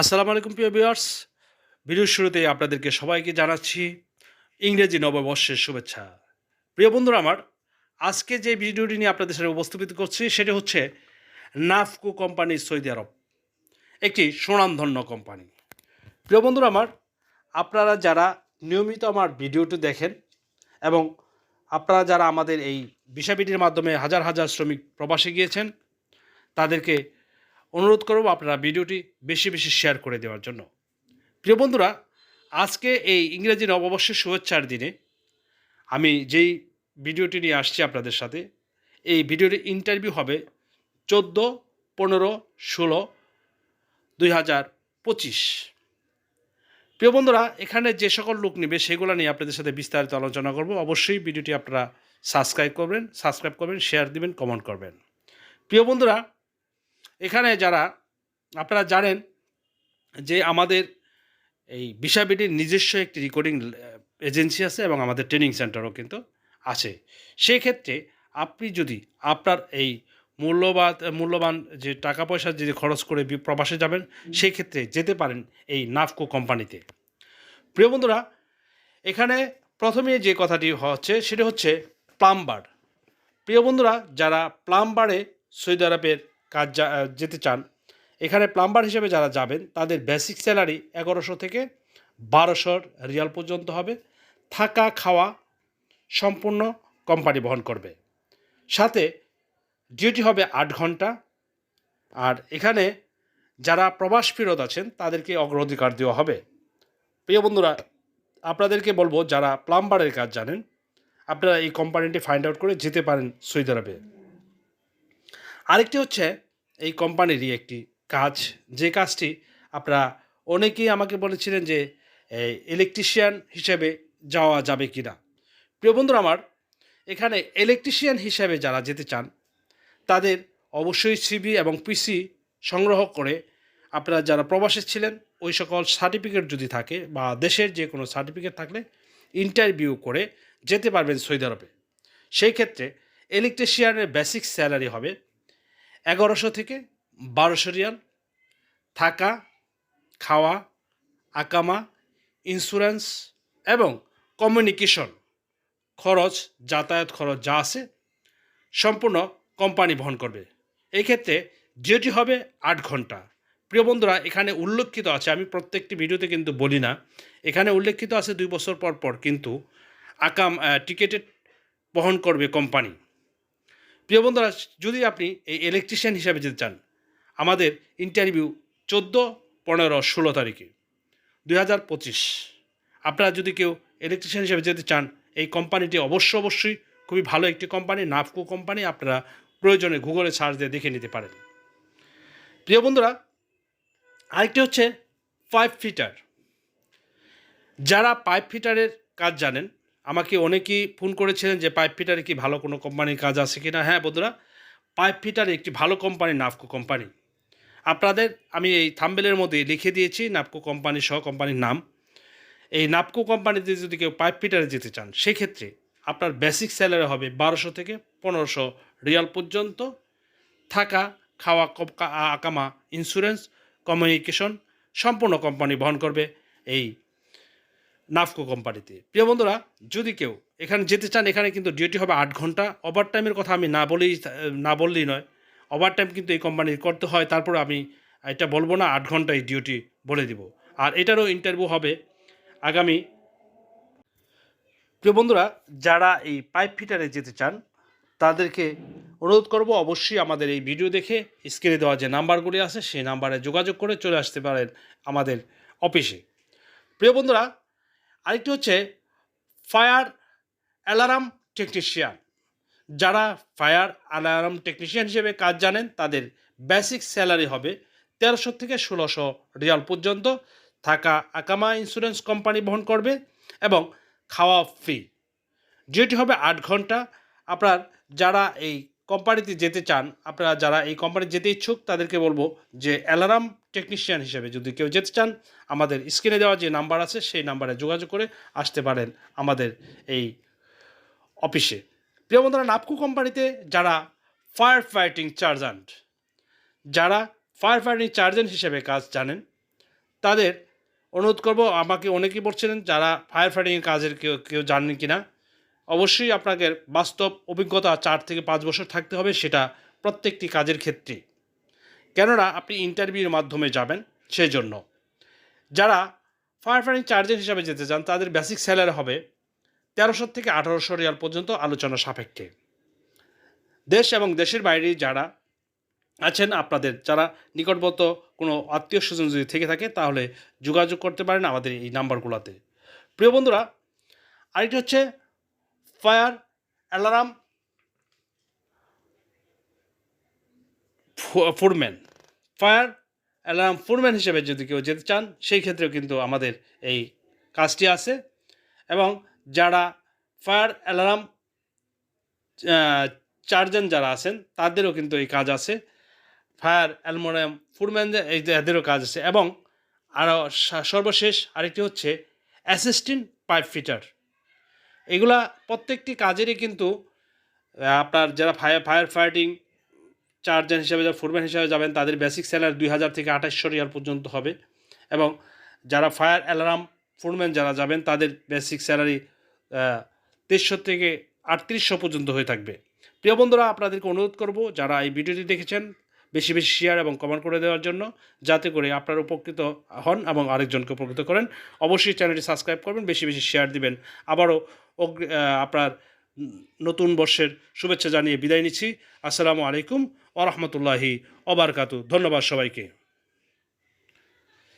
আসসালামু আলাইকুম প্রিয় ভিউয়ার্স। ভিডিওর শুরুতে আপনাদেরকে সবাইকে জানাচ্ছি ইংরেজি নববর্ষের শুভেচ্ছা। প্রিয় বন্ধুরা আমার, আজকে যে ভিডিওটি নিয়ে আপনাদের সাথে উপস্থাপিত করছি সেটা হচ্ছে নাফকো কোম্পানি সৌদি আরব, একটি সুনামধন্য কোম্পানি। প্রিয় বন্ধুরা আমার, আপনারা যারা নিয়মিত আমার ভিডিওটি দেখেন এবং আপনারা যারা আমাদের এই বিষয়বিটির মাধ্যমে হাজার হাজার শ্রমিক প্রবাসে গিয়েছেন, তাদেরকে অনুরোধ করব আপনারা ভিডিওটি বেশি বেশি শেয়ার করে দেওয়ার জন্য। প্রিয় বন্ধুরা, আজকে এই ইংরেজি নববর্ষের শুভেচ্ছার দিনে আমি যেই ভিডিওটি নিয়ে আসছি আপনাদের সাথে, এই ভিডিওটি ইন্টারভিউ হবে চোদ্দ, পনেরো, ষোলো, দুই হাজার পঁচিশ। প্রিয় বন্ধুরা, এখানে যে সকল লোক নেবে সেগুলো নিয়ে আপনাদের সাথে বিস্তারিত আলোচনা করব। অবশ্যই ভিডিওটি আপনারা সাবস্ক্রাইব করবেন সাবস্ক্রাইব করবেন শেয়ার দিবেন কমেন্ট করবেন। প্রিয় বন্ধুরা এখানে যারা আপনারা জানেন যে আমাদের এই বিষাবিটির নিজস্ব একটি রেকর্ডিং এজেন্সি আছে এবং আমাদের ট্রেনিং সেন্টারও কিন্তু আছে। সেই ক্ষেত্রে আপনি যদি আপনার এই মূল্যবান মূল্যবান যে টাকা পয়সা যদি খরচ করে প্রবাসে যাবেন সেই ক্ষেত্রে যেতে পারেন এই নাফকো কোম্পানিতে। প্রিয় বন্ধুরা এখানে প্রথমে যে কথাটি হচ্ছে সেটা হচ্ছে প্লাম্বার। প্রিয় বন্ধুরা যারা প্লাম্বারে সৌদি আরবের কাজ যেতে চান। এখানে প্লাম্বার হিসেবে যারা যাবেন, তাদের বেসিক স্যালারি এগারোশো থেকে বারোশোর রিয়াল পর্যন্ত হবে। থাকা, খাওয়া সম্পূর্ণ কোম্পানি বহন করবে। সাথে ডিউটি হবে আট ঘণ্টা। আর এখানে যারা প্রবাস ফেরত আছেন, তাদেরকে অগ্রাধিকার দেওয়া হবে। প্রিয় বন্ধুরা, আপনাদেরকে বলব, যারা প্লাম্বারের কাজ জানেন, আপনারা এই কোম্পানিটি ফাইন্ড আউট করে যেতে পারেন সৌদি আরবে। আরেকটি হচ্ছে এই কোম্পানিরই একটি কাজ। যে কাজটি আপনারা অনেকেই আমাকে বলেছিলেন যে ইলেকট্রিশিয়ান হিসেবে যাওয়া যাবে কি না প্রিয় বন্ধুরা আমার, এখানে ইলেকট্রিশিয়ান হিসেবে যারা যেতে চান, তাদের অবশ্যই সিবি এবং পিসি সংগ্রহ করে আপনারা যারা প্রবাসে ছিলেন, ওই সকল সার্টিফিকেট যদি থাকে বা দেশের যে কোনো সার্টিফিকেট থাকলে ইন্টারভিউ করে যেতে পারবেন সৌদি আরবে। সেই ক্ষেত্রে ইলেকট্রিশিয়ানের বেসিক স্যালারি হবে এগারোশো থেকে বারোশো রিয়াল। থাকা, খাওয়া, আকামা ইন্স্যুরেন্স এবং কমিউনিকেশন খরচ, যাতায়াত খরচ যা আছে সম্পূর্ণ কোম্পানি বহন করবে। এই ক্ষেত্রে যেটি হবে আট ঘণ্টা। প্রিয় বন্ধুরা, এখানে উল্লেখিত আছে, আমি প্রত্যেকটি ভিডিওতে কিন্তু বলি না, এখানে উল্লেখিত আছে দুই বছর পর পর কিন্তু আকাম টিকেটেড বহন করবে কোম্পানি প্রিয় বন্ধুরা, যদি আপনি এই ইলেকট্রিশিয়ান হিসাবে যেতে চান, আমাদের ইন্টারভিউ চোদ্দ, পনেরো, ষোলো তারিখে, দুই হাজার পঁচিশ। আপনারা যদি কেউ ইলেকট্রিশিয়ান হিসাবে যেতে চান, এই কোম্পানিটি অবশ্য অবশ্যই খুবই ভালো একটি কোম্পানি নাফকো কোম্পানি আপনারা প্রয়োজনে গুগলে সার্চ দিয়ে দেখে নিতে পারেন। প্রিয় বন্ধুরা, আরেকটি হচ্ছে পাইপ ফিটার যারা পাইপ ফিটারের কাজ জানেন আমাকে অনেকেই ফোন করেছিলেন যে পাইপ ফিটারে কি ভালো কোনো কোম্পানির কাজ আছে কি না হ্যাঁ বন্ধুরা, পাইপ ফিটার একটি ভালো কোম্পানি নাফকো কোম্পানি। আপনাদের আমি এই থাম্বেলের মধ্যে লিখে দিয়েছি নাপকো কোম্পানি সহ কোম্পানির নাম। এই নাপকো কোম্পানিতে যদি কেউ পাইপ ফিটারে যেতে চান, সেক্ষেত্রে আপনার বেসিক স্যালারি হবে বারোশো থেকে পনেরোশো রিয়াল পর্যন্ত। থাকা, খাওয়া আকামা ইন্স্যুরেন্স, কমিউনিকেশন সম্পূর্ণ কোম্পানি বহন করবে এই নাফকো কোম্পানিতে। প্রিয় বন্ধুরা, যদি কেউ এখানে যেতে চান, এখানে কিন্তু ডিউটি হবে আট ঘণ্টা। ওভার টাইমের কথা আমি না বলেই, না বললেই নয়। ওভার টাইম কিন্তু এই কোম্পানির করতে হয়, তারপর আমি এটা বলব না, আট ঘন্টায় ডিউটি বলে দিব। আর এটারও ইন্টারভিউ হবে আগামী। প্রিয় বন্ধুরা, যারা এই পাইপ ফিটারে যেতে চান, তাদেরকে অনুরোধ করব অবশ্যই আমাদের এই ভিডিও দেখে স্ক্রিনে দেওয়া যে নাম্বারগুলি আছে, সেই নাম্বারে যোগাযোগ করে চলে আসতে পারেন আমাদের অফিসে প্রিয় বন্ধুরা আরেকটি হচ্ছে ফায়ার অ্যালার্ম টেকনিশিয়ান। যারা ফায়ার অ্যালার্ম টেকনিশিয়ান হিসেবে কাজ জানেন, তাদের বেসিক স্যালারি হবে তেরোশো থেকে ষোলোশো রিয়াল পর্যন্ত, থাকা আকামা ইন্স্যুরেন্স কোম্পানি বহন করবে এবং খাওয়া ফ্রি। যেটি হবে আট ঘণ্টা। আপনার যারা এই কোম্পানিতে যেতে চান, আপনারা যারা এই কোম্পানি যেতে ইচ্ছুক, তাদেরকে বলব যে অ্যালার্ম টেকনিশিয়ান হিসেবে যদি কেউ যেতে চান, আমাদের স্ক্রিনে দেওয়া যে নাম্বার আছে, সেই নাম্বারে যোগাযোগ করে আসতে পারেন আমাদের এই অফিসে প্রিয় বন্ধুরা নাপকো কোম্পানিতে যারা ফায়ার ফাইটিং চার্জেন্ট যারা ফায়ার ফাইটিং চার্জেন্ট হিসেবে কাজ জানেন, তাদের অনুরোধ করব, আমাকে অনেকেই বলছিলেন, যারা ফায়ার ফাইটিংয়ের কাজের কেউ কেউ জানেন কি না অবশ্যই আপনাকে বাস্তব অভিজ্ঞতা চার থেকে পাঁচ বছর থাকতে হবে, সেটা প্রত্যেকটি কাজের ক্ষেত্রে কেননা, আপনি ইন্টারভিউর মাধ্যমে যাবেন সেই জন্য যারা ফায়ার ফাইটিং চার্জের হিসাবে যেতে চান, তাদের বেসিক স্যালারি হবে তেরোশো থেকে আঠারোশো রিয়াল পর্যন্ত আলোচনা সাপেক্ষে। দেশ এবং দেশের বাইরে যারা আছেন, আপনাদের যারা নিকটবর্ত কোনো আত্মীয় স্বজন যদি থেকে থাকে, তাহলে যোগাযোগ করতে পারেন আমাদের এই নাম্বারগুলোতে প্রিয় বন্ধুরা, আরেকটি হচ্ছে ফায়ার, অ্যালার্ম ফুডম্যান ফায়ার, অ্যালার্ম ফুডম্যান হিসেবে যদি কেউ যেতে চান, সেই ক্ষেত্রেও কিন্তু আমাদের এই কাজটি আছে। এবং যারা ফায়ার, অ্যালার্ম চারজন যারা আছেন, তাদেরও কিন্তু এই কাজ আছে। ফায়ার, অ্যালমোনিয়াম ফুডম্যান এই এদেরও কাজ আছে। এবং আরও সর্বশেষ আরেকটি হচ্ছে অ্যাসিস্ট্যান্ট পাইপ ফিটার। এগুলা প্রত্যেকটি কাজেরই কিন্তু আপনার যারা ফায়ার ফায়ার ফাইটিং চারজন হিসাবে যারা ফুডম্যান হিসাবে যাবেন, তাদের বেসিক স্যালারি দুই হাজার থেকে আঠাশশো রিয়াল পর্যন্ত হবে। এবং যারা ফায়ার অ্যালার্ম ফুডম্যান যারা যাবেন, তাদের বেসিক স্যালারি তেইশশো থেকে আটত্রিশশো পর্যন্ত হয়ে থাকবে। প্রিয় বন্ধুরা, আপনাদেরকে অনুরোধ করব, যারা এই ভিডিওটি দেখেছেন বেশি বেশি শেয়ার এবং কমেন্ট করে দেওয়ার জন্য যাতে করে আপনারা উপকৃত হন এবং আরেকজনকে উপকৃত করেন। অবশ্যই চ্যানেলটি সাবস্ক্রাইব করবেন, বেশি বেশি শেয়ার দিবেন। আবারও আপনার নতুন বর্ষের শুভেচ্ছা জানিয়ে বিদায় নিচ্ছি। আসসালামু আলাইকুম ওরহমতুল্লাহি ওবরকাতু ধন্যবাদ সবাইকে।